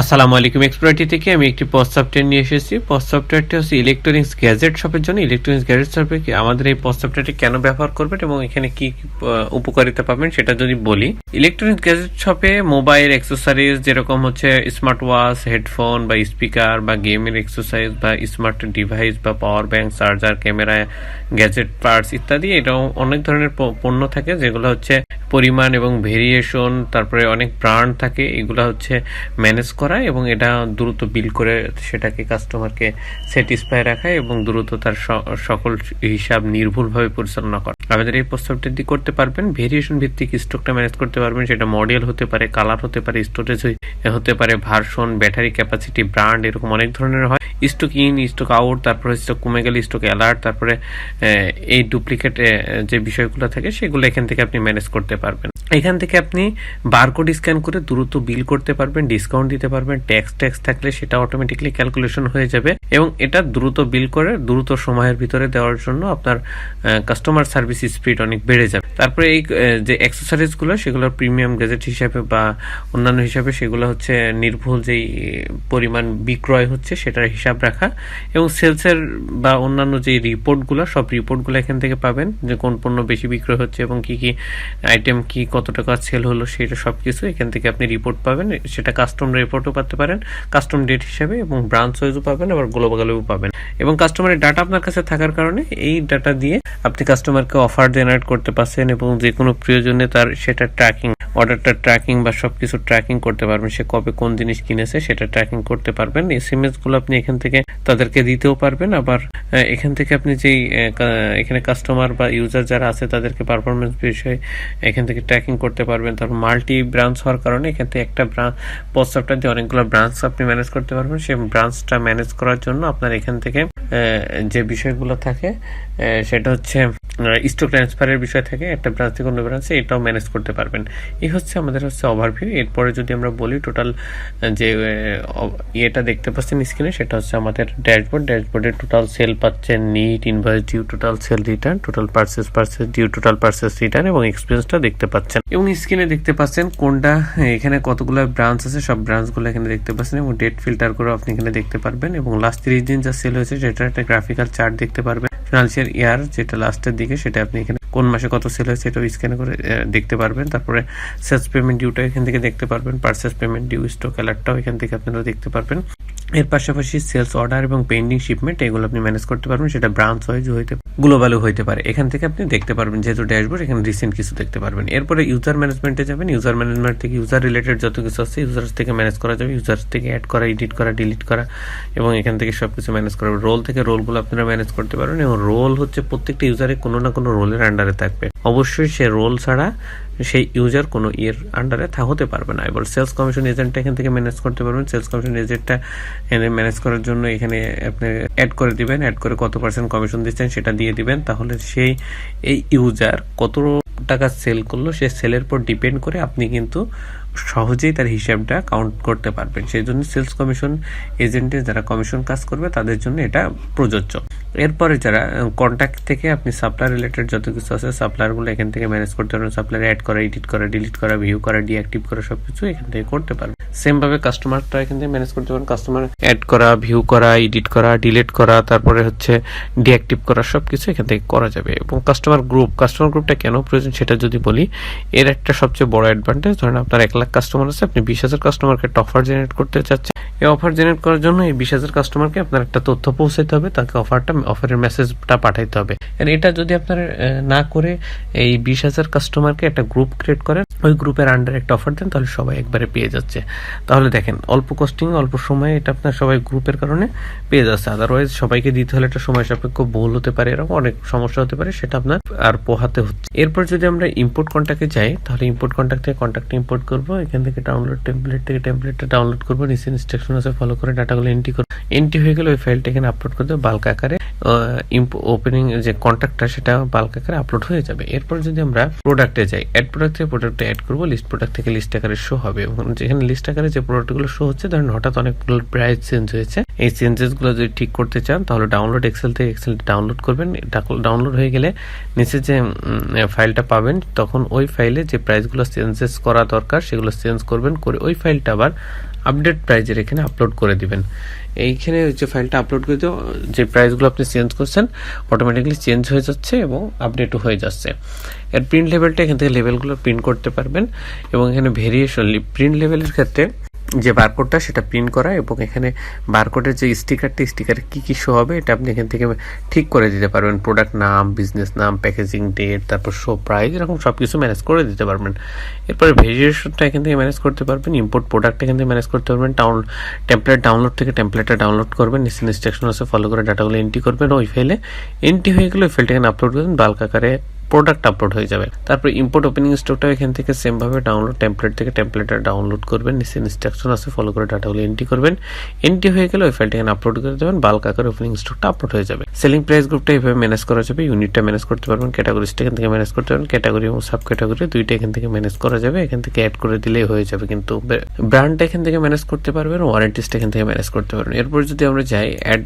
আসসালামু আলাইকুম এক্সপ্লোরিটি থেকে আমি একটি পস্ট সফটওয়্যার নিয়ে এসেছি। পস্ট সফটওয়্যারটি হচ্ছে ইলেকট্রনিক্স গ্যাজেট শপের জন্য। ইলেকট্রনিক্স গ্যাজেট শপে আমাদের এই পস্ট সফটওয়্যারটি কেন ব্যবহার করবেন এবং এখানে কি উপকারিতা পাবেন সেটা যদি বলি। ইলেকট্রনিক্স গ্যাজেট শপে মোবাইল অ্যাক্সেসরিজ যেরকম হচ্ছে স্মার্ট ওয়াচ হেডফোন বা স্পিকার বা গেমের এক্সারসাইজ বা স্মার্ট ডিভাইস বা power bank charger camera gadget parts ইত্যাদি, এটাও অনেক ধরনের পণ্য থাকে যেগুলো হচ্ছে পরিমাণ এবং ভেরিয়েশন তারপরে অনেক ব্র্যান্ড থাকে, এগুলো হচ্ছে ম্যানেজ করা এবং এটা দ্রুত বিল করে সেটাকে কাস্টমারকে স্যাটিসফাই রাখা এবং দ্রুত তার সকল হিসাব নির্ভুলভাবে পরিচালনা করা। আমাদের এই প্রস্তাবটি করতে পারবেন ভেরিয়েশন ভিত্তিক স্টকটা ম্যানেজ করতে পারবেন, সেটা মডেল হতে পারে কালার হতে পারে স্টোরেজ হতে পারে ভার্সন ব্যাটারি ক্যাপাসিটি ব্র্যান্ড এরকম অনেক ধরনের হয়। স্টক ইন স্টক আউট তারপরে স্টক কমে গেলে স্টক অ্যালার্ট তারপরে এই ডুপ্লিকেট যে বিষয়গুলো থাকে, সেগুলো এখান থেকে আপনি ম্যানেজ করতে পারবেন। এখান থেকে আপনি বারকোড স্ক্যান করে দ্রুত বিল করতে পারবেন ডিসকাউন্ট দিতে পারবেন ট্যাক্স ট্যাক্স থাকলে সেটা অটোমেটিকলি ক্যালকুলেশন হয়ে যাবে এবং এটা দ্রুত বিল করে দ্রুত সময়ের ভিতরে দেওয়ার জন্য আপনার কাস্টমার সার্ভিস স্পিড অনেক বেড়ে যাবে। তারপরে এই যে অ্যাক্সেসরিজগুলো সেগুলো প্রিমিয়াম গেজেট হিসাবে বা অন্যান্য হিসাবে সেগুলো হচ্ছে নির্ভুল যেই পরিমাণ বিক্রয় হচ্ছে সেটার হিসাব রাখা এবং সেলসের বা অন্যান্য যে রিপোর্টগুলো সব রিপোর্টগুলো এখান থেকে পাবেন যে কোন পণ্য বেশি বিক্রয় হচ্ছে এবং কি কি আইটেম কি কত টাকা সেল হলো সেটা সব কিছু এখান থেকে আপনি রিপোর্ট পাবেন। সেটা কাস্টম রিপোর্টও পাতে পারেন কাস্টম ডেট হিসাবে এবং ব্রাঞ্চ ওয়াইজও পাবেন, আবার গ্লোবালেও পাবেন। এবং কাস্টমারের ডাটা আপনার কাছে থাকার কারণে এই ডাটা দিয়ে আপনি কাস্টমারকে অফার জেনারেট করতে পারছেন এবং যে কোনো প্রয়োজনে তার সেটা ট্র্যাকিং অর্ডারটা ট্র্যাকিং বা সবকিছু ট্র্যাকিং করতে পারবেন। সে কবে কোন জিনিস কিনেছে সেটা ট্র্যাকিং করতে পারবেন। এস এম এসগুলো আপনি এখান থেকে তাদেরকে দিতেও পারবেন। আবার এখান থেকে আপনি যেই এখানে কাস্টমার বা ইউজার যারা আছে তাদেরকে পারফরমেন্স বিষয়ে এখান থেকে ট্র্যাকিং করতে পারবেন। তারপর মাল্টি ব্রাঞ্চ হওয়ার কারণে এখান থেকে একটা পোস্ট সফটওয়্যার দিয়ে অনেকগুলো ব্রাঞ্চ আপনি ম্যানেজ করতে পারবেন। সেই ব্রাঞ্চটা ম্যানেজ করার জন্য আপনার এখান থেকে যে বিষয়গুলো থাকে সেটা হচ্ছে স্টক ট্রান্সফারের বিষয় থাকে, একটা ব্রাঞ্চ থেকে অন্য ব্রাঞ্চে এটাও ম্যানেজ করতে পারবেন। এই হচ্ছে আমাদের হচ্ছে ওভারভিউ এরপরে যদি আমরা বলি টোটাল যে ইয়েটা দেখতে পাচ্ছেন স্ক্রিনে সেটা হচ্ছে আমাদের ড্যাশবোর্ড ড্যাশবোর্ডে টোটাল সেল পাচ্ছেন net invoice due total sale return total purchase purchase due total purchase return এবং এক্সপেন্সটা দেখতে পাচ্ছেন। এবং স্ক্রিনে দেখতে পাচ্ছেন কোনটা, এখানে কতগুলো ব্রাঞ্চ আছে, সব ব্রাঞ্চগুলো এখানে দেখতে পাচ্ছেন এবং ডেট ফিল্টার করে আপনি এখানে দেখতে পারবেন এবং লাস্ট তিরিশ দিন যা সেল হয়েছে সেটার একটা গ্রাফিক্যাল চার্ট দেখতে পারবেন। ফিনান্সিয়াল ইয়ার যেটা লাস্টের দিকে সেটা আপনি এখানে কোন মাসে কত সেল হয়েছে সেটাও স্ক্যান করে দেখতে পারবেন। তারপরে সেলস পেমেন্ট ডিউটা এখান থেকে দেখতে পারবেন। পার্সেস পেমেন্ট ডিউ স্টক অ্যালার্টটাও এখান থেকে আপনারা দেখতে পারবেন। এর পাশাপাশি সেলস অর্ডার এবং পেন্ডিং শিপমেন্ট এগুলো আপনি ম্যানেজ করতে পারবেন, সেটা ব্রাঞ্চ ওয়াইজ হইতে গ্লোবালও হইতে পারে। এখান থেকে আপনি দেখতে পারবেন যেহেতু ড্যাশবোর্ড এখানে রিসেন্ট কিছু দেখতে পারবেন। এরপরে ইউজার ম্যানেজমেন্টে যাবেন। ইউজার ম্যানেজমেন্ট থেকে ইউজার রিলেটেড যত কিছু আছে ইউজার থেকে ম্যানেজ করা যাবে। ইউজার থেকে অ্যাড করা এডিট করা ডিলিট করা, এবং এখান থেকে সব কিছু ম্যানেজ করা। রোল থেকে রোলগুলো আপনারা ম্যানেজ করতে পারবেন, এবং রোল হচ্ছে প্রত্যেকটা ইউজারে কোনো না কোনো রোলের আন্ডারে থাকবে। অবশ্যই সে রোল ছাড়া সেই ইউজার কোনো ইয়ের আন্ডারে থা, হতে পারবে না। এবার সেলস কমিশন এজেন্টটা এখান থেকে ম্যানেজ করতে পারবেন। সেলস কমিশন এজেন্টটা এখানে ম্যানেজ করার জন্য এখানে আপনি অ্যাড করে দিবেন। অ্যাড করে কত পার্সেন্ট কমিশন দিচ্ছেন সেটা দিয়ে দিবেন। তাহলে সেই, এই ইউজার কত টাকা সেল করল সে সেলের পর ডিপেন্ড করে আপনি কিন্তু সহজেই তার হিসাবটা কাউন্ট করতে পারবেন। সেই জন্য সেলস কমিশন এজেন্টে যারা কমিশন কাজ করবে, তাদের জন্য এটা প্রযোজ্য। এরপরে যারা কন্ট্যাক্ট থেকে আপনি সাপ্লাই রিলেটেড যত কিছু আছে সাপ্লায়ারগুলো এখান থেকে ম্যানেজ করতে পারবেন। সাপ্লায়ার অ্যাড করা এডিট করা ডিলিট করা ভিউ করা ডিঅ্যাক্টিভ করা, সবকিছু এখান থেকে করতে পারবেন। সেম ভাবে কাস্টমারটা এখান থেকে ম্যানেজ করতে পারেন কাস্টমার অ্যাড করা ভিউ করা এডিট করা ডিলিট করা, তারপরে হচ্ছে ডিঅ্যাক্টিভ করা, সবকিছু এখান থেকে করা যাবে। এবং কাস্টমার গ্রুপ কাস্টমার গ্রুপটা কেন প্রয়োজন সেটা যদি বলি, এর একটা সবচেয়ে বড় অ্যাডভান্টেজ ধরেন আপনার এক লাখ কাস্টমার আছে, আপনি বিশ হাজার কাস্টমারকে একটা অফার জেনারেট করতে চাচ্ছেন। এই অফার জেনারেট করার জন্য এই বিশ হাজার কাস্টমারকে আপনার একটা তথ্য পৌঁছাতে হবে, তাকে অফারটা অফারের মেসেজটা পাঠাইতে হবে। এটা যদি আপনার না করে এই বিশ হাজার কাস্টমারকে একটা গ্রুপ ক্রিয়েট করেন, ওই গ্রুপের আন্ডারে একটা অফার দেন, তাহলে সবাই একবারে পেয়ে যাচ্ছে। তাহলে দেখেন, অল্প কস্টিং অল্প সময়ে এটা আপনার সবাই গ্রুপের কারণে পেয়ে যাচ্ছে। আদারওয়াইজ সবাইকে দিতে হলে একটা সময় সাপেক্ষ ভুল হতে পারে, এরকম অনেক সমস্যা হতে পারে, সেটা আপনার আর পোহাতে হচ্ছে। এরপর যদি আমরা ইম্পোর্ট কন্ট্যাক্টে যাই, তাহলে ইম্পোর্ট কন্ট্যাক্ট থেকে কন্ট্যাক্ট ইম্পোর্ট করব, এখান থেকে ডাউনলোড টেমপ্লেট থেকে টেমপ্লেটটা ডাউনলোড করব, নিচে ইনস্ট্রাকশন আছে ফলো করে ডাটাগুলো এন্ট্রি করব। এন্ট্রি হয়ে গেলে ওই ফাইলটা এখানে আপলোড করতে বাল্ক আকারে। ওপেনিং যে কন্ট্যাক্টটা সেটা বাল্ক আকারে আপলোড হয়ে যাবে। এরপর যদি আমরা প্রোডাক্টে যাই অ্যাড প্রোডাক্ট থেকে প্রোডাক্টে অ্যাড করব লিস্ট প্রোডাক্ট থেকে লিস্ট আকারে শো হবে। এবং যেখানে লিস্ট আকারে যে প্রোডাক্টগুলো শো হচ্ছে, ধরেন হঠাৎ অনেকগুলো প্রাইস চেঞ্জ হয়েছে। এই চেঞ্জেসগুলো যদি ঠিক করতে চান, তাহলে ডাউনলোড এক্সেল থেকে এক্সেল ডাউনলোড করবেন। ডাউনলোড হয়ে গেলে নিচে যে ফাইলটা পাবেন, তখন ওই ফাইলে যে প্রাইসগুলো চেঞ্জেস করা দরকার, সেগুলো চেঞ্জ করবেন। করে ওই ফাইলটা আবার আপডেট প্রাইজের এখানে আপলোড করে দিবেন। এইখানে যে ফাইলটা আপলোড করে দিও, যে প্রাইসগুলো আপনি চেঞ্জ করছেন অটোমেটিকলি চেঞ্জ হয়ে যাচ্ছে এবং আপডেটও হয়ে যাচ্ছে। এর প্রিন্ট লেভেলটা এখান থেকে লেভেলগুলো প্রিন্ট করতে পারবেন এবং এখানে ভেরিয়েশন প্রিন্ট লেভেলের ক্ষেত্রে যে বারকোডটা সেটা প্রিন্ট করা এবং এখানে বারকোডের যে স্টিকারটি স্টিকারে কী কী শো হবে এটা আপনি এখান থেকে ঠিক করে দিতে পারবেন। প্রোডাক্ট নাম বিজনেস নাম প্যাকেজিং ডেট তারপর শো প্রাইস এরকম সব কিছু ম্যানেজ করে দিতে পারবেন। এরপরে ভেরিয়েশনটা এখান থেকে ম্যানেজ করতে পারবেন ইম্পোর্ট প্রোডাক্ট এখান থেকে ম্যানেজ করতে পারবেন। ডাউন টেমপ্লেট ডাউনলোড থেকে টেমপ্লেটটা ডাউনলোড করবেন, নিচে ইনস্ট্রাকশন আছে ফলো করে ডাটাগুলো এন্ট্রি করবেন। ওই ফাইলে এন্ট্রি হয়ে গেলে ওই ফাইলটা এখানে আপলোড করবেন। বাল্ক আকারে প্রোডাক্ট আপলোড হয়ে যাবে। তারপর ইম্পোর্ট ওপেনিং স্টকটাও এখান থেকে সেম ভাবে ডাউনলোড টেমপ্লেট থেকে টেমপ্লেটটা ডাউনলোড করবেন, নিচে ইনস্ট্রাকশন আছে ফলো করে ডাটাগুলো এন্ট্রি করবেন। এন্ট্রি হয়ে গেলে ওই ফাইলটা এখানে আপলোড করে দেবেন বাল্ক আকারে ওপেনিং স্টকটা আপলোড হয়ে যাবে। সেলিং প্রাইস গ্রুপটা এইভাবে ম্যানেজ করা যাবে ইউনিটটা ম্যানেজ করতে পারবেন ক্যাটাগরিজটা এখান থেকে ম্যানেজ করতে পারবেন ক্যাটাগরি এবং সাব ক্যাটাগরি দুইটা এখান থেকে ম্যানেজ করা যাবে, এখান থেকে অ্যাড করে দিলেই হয়ে যাবে কিন্তু। ব্র্যান্ডটা এখান থেকে ম্যানেজ করতে পারবেন ওয়ারেন্টিসটা এখান থেকে ম্যানেজ করতে পারবেন। এরপর যদি আমরা যাই অ্যাড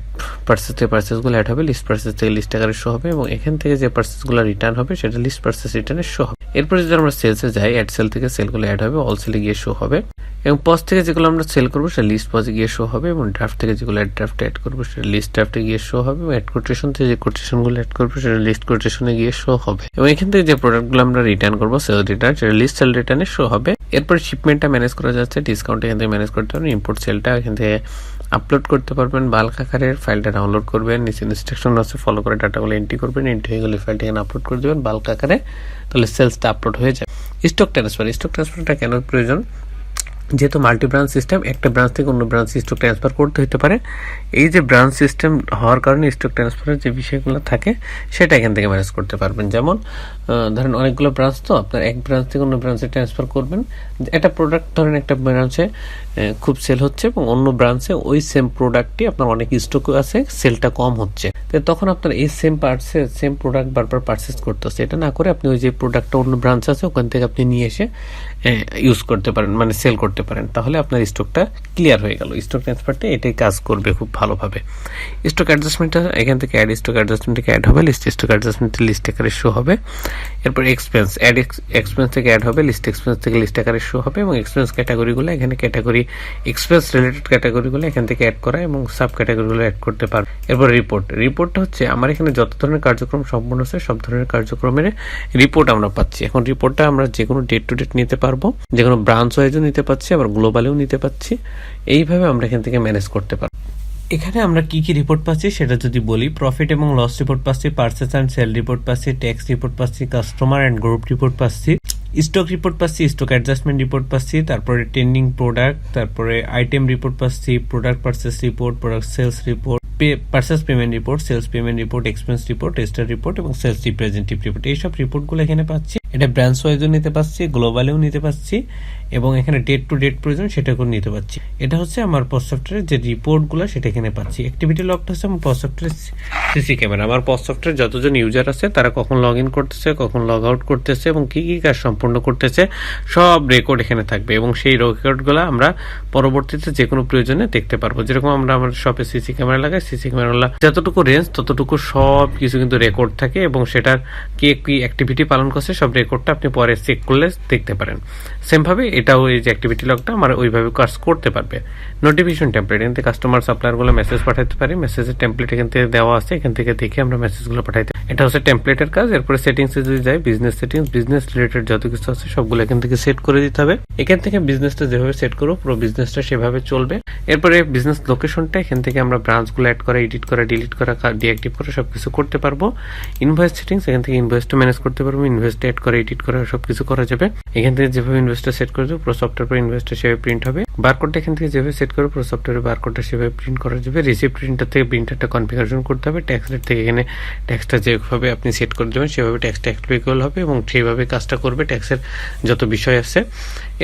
পার্সেস থেকে পার্সেসগুলো অ্যাড হবে লিস্ট পার্সেস থেকে লিস্ট আকারে শো হবে এবং এখান থেকে যে পার্সেসগুলো রিটার্ন হবে সেটা লিস্ট পার্সেস রিটার্নে শো হবে। এরপর যদি আমরা সেলসে যাই অ্যাড সেল থেকে সেলগুলো অ্যাড হবে অল সেলে গিয়ে শো হবে। এবং পজ থেকে যেগুলো আমরা সেল করব, সেটা লিস্ট পজে গিয়ে শো হবে এবং ড্রাফট থেকে যেগুলো অ্যাড ড্রাফটে অ্যাড করব, সেটা লিস্ট ড্রাফটে গিয়ে শো হবে এবং অ্যাড কোটেশন থেকে যে কোটেশনগুলো অ্যাড করব, সেটা লিস্ট কোটেশনে গিয়ে শো হবে। এবং এখান থেকে যে প্রোডাক্টগুলো আমরা রিটার্ন করব সেল রিটার্ন সেটা লিস্ট সেল রিটার্নে শো হবে। এরপর শিপমেন্টটা ম্যানেজ করা যাচ্ছে ডিসকাউন্ট এখান থেকে ম্যানেজ করতে পারবেন ইম্পোর্ট সেলটা এখান থেকে আপলোড করতে পারবেন বাল্ক আকারের ফাইলটা ডাউনলোড করবেন, নিচে ইনস্ট্রাকশন আছে ফলো করে ডাটাগুলো এন্ট্রি করবেন এন্ট্রি হয়ে গেলে ফাইলটি এখানে আপলোড করে দেবেন বাল্ক আকারে তাহলে সেলসটা আপলোড হয়ে যায় স্টক ট্রান্সফার স্টক ট্রান্সফারটা কেন প্রয়োজন? যেহেতু মাল্টি ব্রাঞ্চ সিস্টেম একটা ব্রাঞ্চ থেকে অন্য ব্রাঞ্চে স্টক ট্রান্সফার করতে হতে পারে। এই যে ব্রাঞ্চ সিস্টেম হওয়ার কারণে স্টক ট্রান্সফারের যে বিষয়গুলো থাকে, সেটা এখান থেকে ম্যানেজ করতে পারবেন। যেমন ধরেন অনেকগুলো ব্রাঞ্চ তো, আপনার এক ব্রাঞ্চ থেকে অন্য ব্রাঞ্চে ট্রান্সফার করবেন। একটা প্রোডাক্ট ধরেন একটা ব্রাঞ্চে খুব সেল হচ্ছে এবং অন্য ব্রাঞ্চে ওই সেম প্রোডাক্টটি আপনার অনেক স্টক আছে সেলটা কম হচ্ছে। তো তখন আপনার এই সেম পার্টসে সেম প্রোডাক্ট বারবার পারচেস করতেছে এটা না করে আপনি ওই যে প্রোডাক্টটা অন্য ব্রাঞ্চ আছে, ওখান থেকে আপনি নিয়ে এসে ইউজ করতে পারেন মানে সেল করতে পারেন, তাহলে আপনার স্টকটা ক্লিয়ার হয়ে গেল। স্টক ট্রান্সফারটা এটাই কাজ করবে খুব ভালোভাবে। স্টক অ্যাডজাস্টমেন্টটা এখান থেকে অ্যাড স্টক অ্যাডজাস্টমেন্ট অ্যাড হবে লিস্ট স্টক অ্যাডজাস্টমেন্টের লিস্ট আকারে শো হবে। এরপর এক্সপেন্স অ্যাড এক্সপেন্স থেকে অ্যাড হবে লিস্ট এক্সপেন্স থেকে লিস্ট আকারে শো হবে এবং এক্সপেন্স ক্যাটাগরিগুলো এখানে ক্যাটাগরি এক্সপেন্স রিলেটেড ক্যাটাগরিগুলো এখান থেকে অ্যাড করা এবং সাব ক্যাটাগরিগুলো অ্যাড করতে পারবে। এরপর রিপোর্ট রিপোর্টটা হচ্ছে আমার এখানে যত ধরনের কার্যক্রম সম্পূর্ণ হচ্ছে, সব ধরনের কার্যক্রমের রিপোর্ট আমরা পাচ্ছি। এখন রিপোর্টটা আমরা যে কোনো ডেট টু ডেট নিতে পারব যে কোনো ব্রাঞ্চ ওয়াইজও নিতে পারছি আবার গ্লোবালেও নিতে পারছি এইভাবে আমরা এখান থেকে ম্যানেজ করতে পারব। এখানে আমরা কি কি রিপোর্ট পাচ্ছি সেটা যদি বলি প্রফিট এবং লস রিপোর্ট পাচ্ছি পার্সেস অ্যান্ড সেল রিপোর্ট পাচ্ছি ট্যাক্স রিপোর্ট পাচ্ছি কাস্টমার অ্যান্ড গ্রুপ রিপোর্ট পাচ্ছি স্টক রিপোর্ট পাচ্ছি স্টক অ্যাডজাস্টমেন্ট রিপোর্ট পাচ্ছি, তারপরে ট্রেন্ডিং প্রোডাক্ট তারপরে আইটেম রিপোর্ট পাচ্ছি product purchase report product sales report purchase payment report sales payment report expense report tester report এবং sales representative report এইসব রিপোর্টগুলো এখানে পাচ্ছি। এটা ব্রাঞ্চ ওয়াইজও নিতে পারছি গ্লোবালেও নিতে পারছি, এবং এখানে ডেট টু ডেট প্রয়োজন সেটা করে নিতে পারছি। এটা হচ্ছে আমার পস সফটওয়্যারের যে রিপোর্টগুলো সেটা এখানে পাচ্ছি। অ্যাক্টিভিটি লগটা হচ্ছে আমার পস সফটওয়্যারের সিসি ক্যামেরা আমার পস সফটওয়্যার যতজন ইউজার আছে, তারা কখন লগ ইন করতেছে, কখন লগ আউট করতেছে, এবং কী কী কাজ সম্পূর্ণ করতেছে, সব রেকর্ড এখানে থাকবে, এবং সেই রেকর্ডগুলো আমরা পরবর্তীতে যে কোনো প্রয়োজনে দেখতে পারব। যেরকম আমরা আমার শপে সিসি ক্যামেরা লাগাই সিসি ক্যামেরা যতটুকু রেঞ্জ ততটুকু সব কিছু কিন্তু রেকর্ড থাকে, এবং সেটার কে কি অ্যাক্টিভিটি পালন করছে, সব রেকর্ডটা আপনি পরে চেক করলে দেখতে পারেন। সেমভাবে এটাও এই যে অ্যাক্টিভিটি লগটা আমার ওইভাবে কাজ করতে পারবে। নোটিফিকেশন টেমপ্লেট এখান থেকে কাস্টমার সাপ্লায়ারগুলো মেসেজ পাঠাতে পারি। মেসেজের টেমপ্লেট এখান থেকে দেওয়া আছে, এখান থেকে দেখে আমরা মেসেজগুলো পাঠাইতে এটা হচ্ছে টেমপ্লেটের কাজ, এরপরে সেটিংসে যদি যাই বিজনেস সেটিংস বিজনেস রিলেটেড যত কিছু আছে সবগুলো এখান থেকে সেট করে দিতে হবে। এখান থেকে বিজনেসটা যেভাবে সেট করব, পুরো বিজনেসটা সেভাবে চলবে। এরপরে বিজনেস লোকেশনটা এখান থেকে আমরা ব্রাঞ্চগুলো অ্যাড করা এডিট করা ডিলিট করা ডিঅ্যাক্টিভ করা সবকিছু করতে পারব। ইনভয়েস সেটিংস এখান থেকে ইনভয়েসটা ম্যানেজ করতে পারব ইনভয়েসটা অ্যাড করা এডিট করা সবকিছু করা যাবে। এখান থেকে যেভাবে ইনভেস্টার সেট করে দেবো, পুরো সফটওয়্যার পর ইনভেস্টার সেভাবে প্রিন্ট হবে। বারকোডটা এখান থেকে যেভাবে সেট করে পুরো সফটওয়্যারের বারকোডটা সেভাবে প্রিন্ট করা যাবে। রিসিপ্ট প্রিন্টার থেকে প্রিন্টারটা কনফিগারেশন করতে হবে। ট্যাক্স রেট থেকে এখানে ট্যাক্সটা যেভাবে আপনি সেট করে দেবেন, সেভাবে ট্যাক্সটা অ্যাপ্লিকেবল হবে এবং সেইভাবে কাজটা করবে ট্যাক্সের যত বিষয় আছে।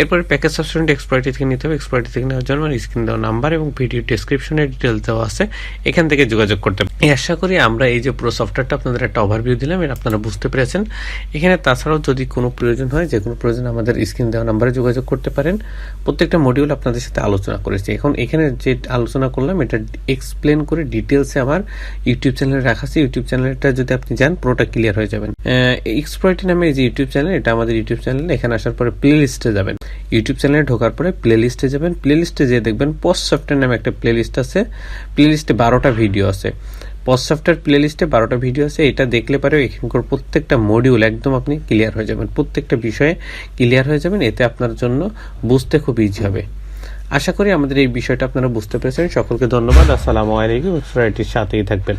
এরপরে প্যাকেজ সাবস্টেন্ট এক্সপার্টি থেকে নিতে হবে। এক্সপার্টি থেকে নেওয়ার জন্য স্ক্রিন দেওয়া নাম্বার এবং ভিডিও ডিসক্রিপশনে ডিটেলস দেওয়া আছে। এখান থেকে যোগাযোগ করতে হবে। আশা করি আমরা এই যে পুরো সফটওয়্যারটা আপনাদের একটা ওভারভিউ দিলাম, এটা আপনারা বুঝতে পেরেছেন। এখানে তাছাড়াও যদি কোনো প্রয়োজন হয় যে কোনো প্রয়োজন আমাদের স্ক্রিন দেওয়া নাম্বারে যোগাযোগ করতে পারেন। প্রত্যেকটা মডিউল আপনাদের সাথে আলোচনা করেছি। এখন এখানে যে আলোচনা করলাম, এটা এক্সপ্লেন করে ডিটেলসে আমার ইউটিউব চ্যানেলে রাখা আছে। ইউটিউব চ্যানেলটা যদি আপনি যান, পুরোটা ক্লিয়ার হয়ে যাবেন। এক্সপ্লয়টি নামে যে ইউটিউব চ্যানেল এটা আমাদের ইউটিউব চ্যানেল এখানে আসার পরে প্লে লিস্টে যাবেন। ইউটিউব চ্যানেলে ঢোকার পরে প্লে লিস্টে যাবেন। প্লে লিস্টে যেয়ে দেখবেন পোস্ট সফটওয়্যার নামে একটা প্লে লিস্ট আছে। প্লে লিস্টে বারোটা ভিডিও আছে। পোস্ট সফটওয়্যার প্লে লিস্টে বারোটা ভিডিও আছে। এটা দেখলে পারে এখানকার প্রত্যেকটা মডিউল একদম আপনি ক্লিয়ার হয়ে যাবেন। প্রত্যেকটা বিষয়ে ক্লিয়ার হয়ে যাবেন। এতে আপনার জন্য বুঝতে খুব ইজি হবে। আশা করি আমাদের এই বিষয়টা আপনারা বুঝতে পেরেছেন। সকলকে ধন্যবাদ। আসসালামু আলাইকুম। ফ্রাইটির সাথেই থাকবেন।